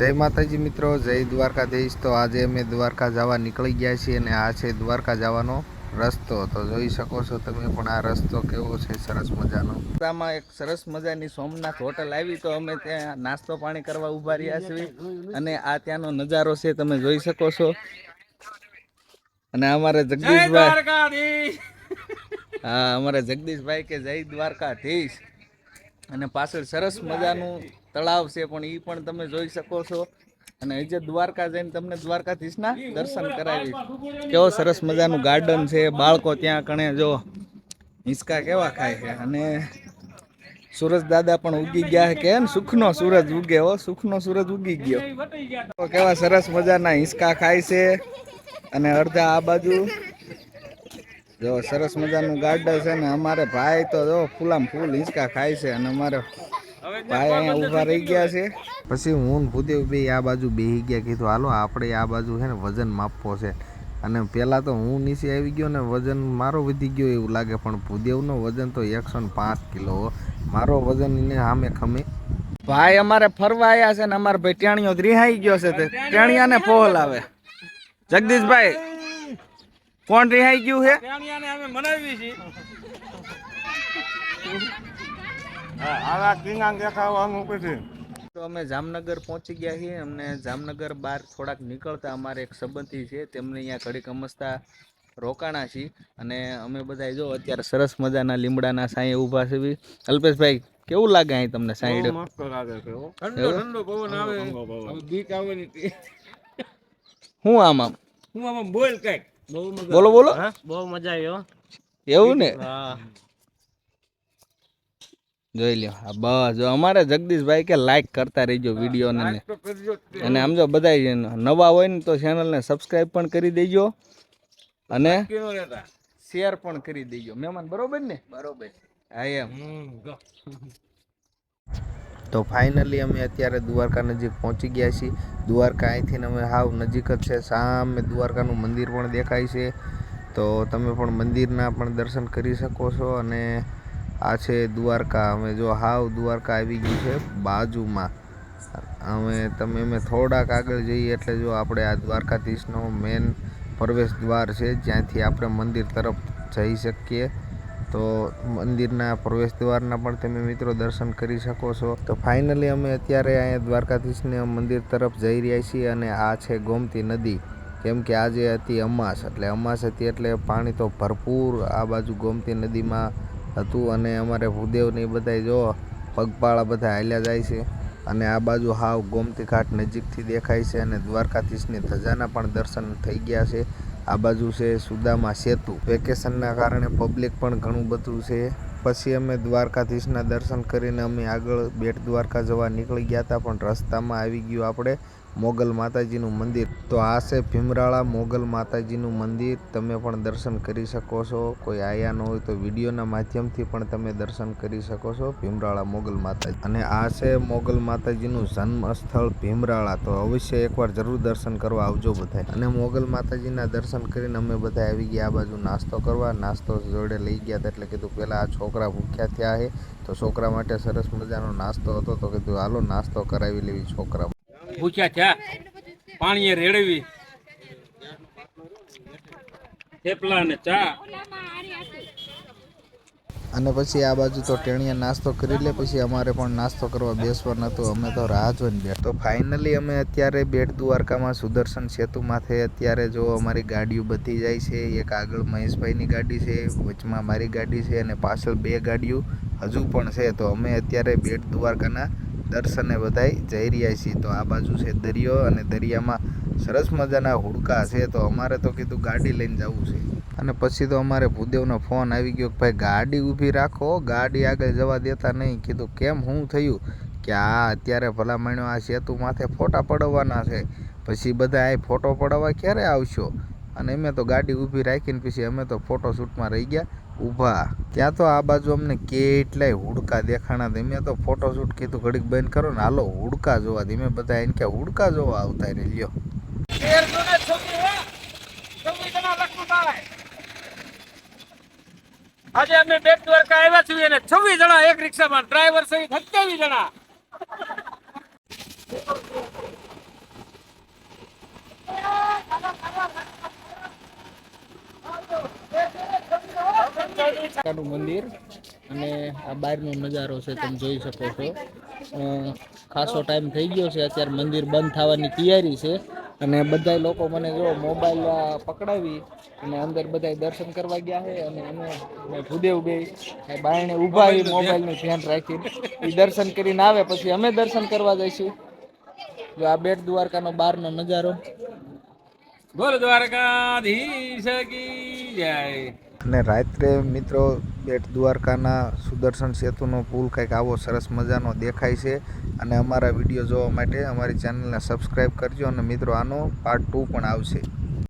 જય માતાજી મિત્રો જય દ્વારકાધીશ. તો આજે અમે દ્વારકા જવા નીકળી ગયા છીએ અને આ છે દ્વારકા જવાનો રસ્તો. તો જોઈ શકો છો તમે પણ આ રસ્તો કેવો છે સરસ મજાનો. રસ્તામાં એક સરસ મજાની સોમનાથ હોટલ આવી તો અમે ત્યાં નાસ્તો પાણી કરવા ઊભા રહ્યા છીએ. અને આ ત્યાંનો નજારો છે તમે જોઈ શકો છો. અને અમારે જગદીશભાઈ હા અમારે જગદીશભાઈ કે જય દ્વારકાધીશ. અને પાછળ સરસ મજાનું તળાવ છે, પણ એ પણ તમે જોઈ શકો છો. અને હજે દ્વારકા જઈને તમને દ્વારકાધીશના દર્શન કરાવી કેવો સરસ મજાનું ગાર્ડન છે, બાળકો ત્યાં કણે જો હિંચકા કેવા ખાય છે. અને સુરજ દાદા પણ ઉગી ગયા કે સુખનો સૂરજ ઉગે હો, સુખનો સૂરજ ઉગી ગયો. કેવા સરસ મજાના હિંચકા ખાય છે. અને અડધા આ બાજુ જો સરસ મજાનું ગાર્ડન છે ને, અમારે ભાઈ તો જો ફૂલામ ફૂલ હિંચકા ખાય છે, અને અમારે ભાઈ અહીંયા ઊભા રહી ગયા છે. પછી હું ભૂદેવ બે આ બાજુ બેહી ગયા કીધું હાલો આપણે આ બાજુ છે ને વજન માપવો છે. અને પહેલાં તો હું નીચે આવી ગયો ને વજન મારો વધી ગયો એવું લાગે પણ ભૂદેવનો વજન તો એકસો ને પાંચ કિલો મારો વજન એને સામે ખમે. ભાઈ અમારે ફરવા આવ્યા છે ને અમારે ભાઈ ટેણીઓ રિહાઈ ગયો છે તે. ટેણિયાને પોલ આવે. જગદીશભાઈ કોણ રિહાઈ ગયું છે? અમે મનાવી છીએ. આવા કિંગાંગ દેખાવાનું પછી. તો અમે જામનગર પહોંચી ગયા છીએ અમને જામનગર બહાર થોડાક નીકળતા અમારે એક સંબંધી છે તેમને અહીંયા ઘડીક અમસ્તા રોકાણા છીએ. અને અમે બધા જો અત્યારે સરસ મજાના લીમડાના સાંઈ ઊભા છે બી. અલ્પેશભાઈ કેવું લાગે અહીં તમને સાઈડ મસ્ત લાગે છે હો. ઠંડો ઠંડો પવન આવે. બીક આવે ને હું આમ આમ? હું આમાં બોલ કંઈક. બોલો બોલો. બહુ મજા આવી એવું ને? હા. જોઈ લ્યો. હા બસ. જો અમારે જગદીશભાઈ કે લાઈક કરતા રહીજો વિડીયોને. અને આમ જો બધા નવા હોય ને તો ચેનલને સબસ્ક્રાઈબ પણ કરી દેજો. અને શેર પણ કરી દેજો. મહેમાન બરોબર ને? બરોબર. હા એમ. તો ફાઇનલી અમે અત્યારે દ્વારકા નજીક પહોંચી ગયા છીએ. દ્વારકા અહીંથી અમે હાવ નજીક જ છે. સામે દ્વારકાનું મંદિર પણ દેખાય છે. તો તમે પણ મંદિરના પણ દર્શન કરી શકો છો. અને આ છે દ્વારકા. અમે જો હાવ દ્વારકા આવી ગયું છે બાજુમાં. અમે તમે, અમે થોડાક આગળ જઈએ એટલે જો આપણે આ દ્વારકાધીશનો મેન પ્રવેશ દ્વાર છે, જ્યાંથી આપણે મંદિર તરફ જઈ શકીએ. તો મંદિરના પ્રવેશ દ્વારના પણ તમે મિત્રો દર્શન કરી શકો છો. તો ફાઇનલી અમે અત્યારે અહીંયા દ્વારકાધીશને મંદિર તરફ જઈ રહ્યા છીએ અને આ છે ગોમતી નદી. કેમ કે આજે હતી અમાસ, એટલે અમાસ હતી એટલે પાણી તો ભરપૂર આ બાજુ ગોમતી નદીમાં હતું અને અમારે ભૂદેવને એ બધા જો પગપાળા બધા હાલ્યા જાય છે. અને આ બાજુ હાવ ગોમતી ઘાટ નજીકથી દેખાય છે અને દ્વારકાધીશની ધજાના પણ દર્શન થઈ ગયા છે. આ બાજુ છે સુદામા સેતુ. વેકેશનના કારણે પબ્લિક પણ ઘણું બધું છે. પછી અમે દ્વારકાધીશના દર્શન કરીને અમે આગળ બેટ દ્વારકા જવા નીકળી ગયા હતા, પણ રસ્તામાં આવી ગયું આપણે. મોગલ માતાજીનું મંદિર. તો આ છે ભીમરાળા મોગલ માતાજીનું મંદિર. તમે પણ દર્શન કરી શકો છો. કોઈ આયા ન હોય તો વિડીયોના માધ્યમથી પણ તમે દર્શન કરી શકો છો ભીમરાળા મોગલ માતાજી. અને આ છે મોગલ માતાજીનું જન્મસ્થળ ભીમરાળા. તો અવશ્ય એકવાર જરૂર દર્શન કરવા આવજો બધા અને મોગલ માતાજીના દર્શન કરીને અમે બધા આવી ગયા. આ બાજુ નાસ્તો કરવા. નાસ્તો જોડે લઈ ગયા હતા એટલે કીધું પહેલાં આ છોકરા ભૂખ્યા થયા છે તો છોકરા માટે સરસ મજાનો નાસ્તો હતો. તો કીધું, હાલો, નાસ્તો કરાવી લેવી છોકરા ભૂખ્યા થયા. પાણીએ રેડવી. થેપલા ને ચા. અને પછી આ બાજુ તો ટેણીયા નાસ્તો કરી લે, પછી અમારે પણ નાસ્તો કરવા બેસવાનું હતું. અમે તો રાહ જોઈને બેઠ. તો ફાઇનલી અમે અત્યારે બેટ દ્વારકામાં સુદર્શન સેતુ માથે અત્યારે જો અમારી ગાડીઓ બધી જાય છે. એક આગળ મહેશભાઈની ગાડી છે, વચમાં મારી ગાડી છે અને પાછળ બે ગાડીઓ હજુ પણ છે. તો અમે અત્યારે બેટ દ્વારકાના દર્શને બધાય જઈ રહ્યા છીએ. તો આ બાજુ છે દરિયો અને દરિયામાં સરસ મજાના હુડકા છે. તો અમારે તો કીધું ગાડી લઈને જવું છે. અને પછી તો અમારે ભૂદેવનો ફોન આવી ગયો કે ભાઈ ગાડી ઊભી રાખો, ગાડી આગળ જવા દેતા નહીં. કીધું, કેમ? શું થયું? કે આ અત્યારે ભલામણ્યો આ સેતુ માથે ફોટા પડવાના છે. પછી બધા એ ફોટો પડાવવા ક્યારે આવશો? અને અમે તો ગાડી ઊભી રાખીને પછી અમે તો ફોટોશૂટમાં રહી ગયા. ઊભા. ત્યાં તો આ બાજુ અમને કેટલાય હુડકા દેખાણા અમે તો ફોટોશૂટ કીધું, ઘડીક બંધ કરો ને હાલો હુડકા જોવા ધીમે બધા એને કે હુડકા જોવા આવતા રે, લ્યો. આજે અમે બેટ દ્વારકા આવ્યા છીએ અને છવ્વીસ જણા એક રિક્ષામાં ડ્રાઈવર સહિત સત્યાવીસ જણા. Thank you. દ્વારકાનું મંદિર અને આ બહારનો નજારો છે તમે જોઈ શકો છો. ખાસો ટાઈમ થઈ ગયો છે અત્યારે મંદિર બંધ થવાની તૈયારી છે. અને બધા લોકો મને જો મોબાઈલ પકડાવી અને અંદર બધા દર્શન કરવા ગયા છે અને અમે ભૂદેવ ગઈ. બાયણે ઊભા એ મોબાઈલનું ધ્યાન રાખીને એ દર્શન કરીને આવે પછી અમે દર્શન કરવા જઈશું. જો આ બેટ દ્વારકાનો બહારનો નજારો. બોલ દ્વારકાધીશ કી જય. અને રાત્રે મિત્રો બેટ દ્વારકાના સુદર્શન સેતુનો પુલ કંઈક આવો સરસ મજાનો દેખાય છે. અને અમારા વીડિયો જોવા માટે અમારી ચેનલને સબસ્ક્રાઈબ કરજો અને મિત્રો આનો પાર્ટ ટુ પણ આવશે.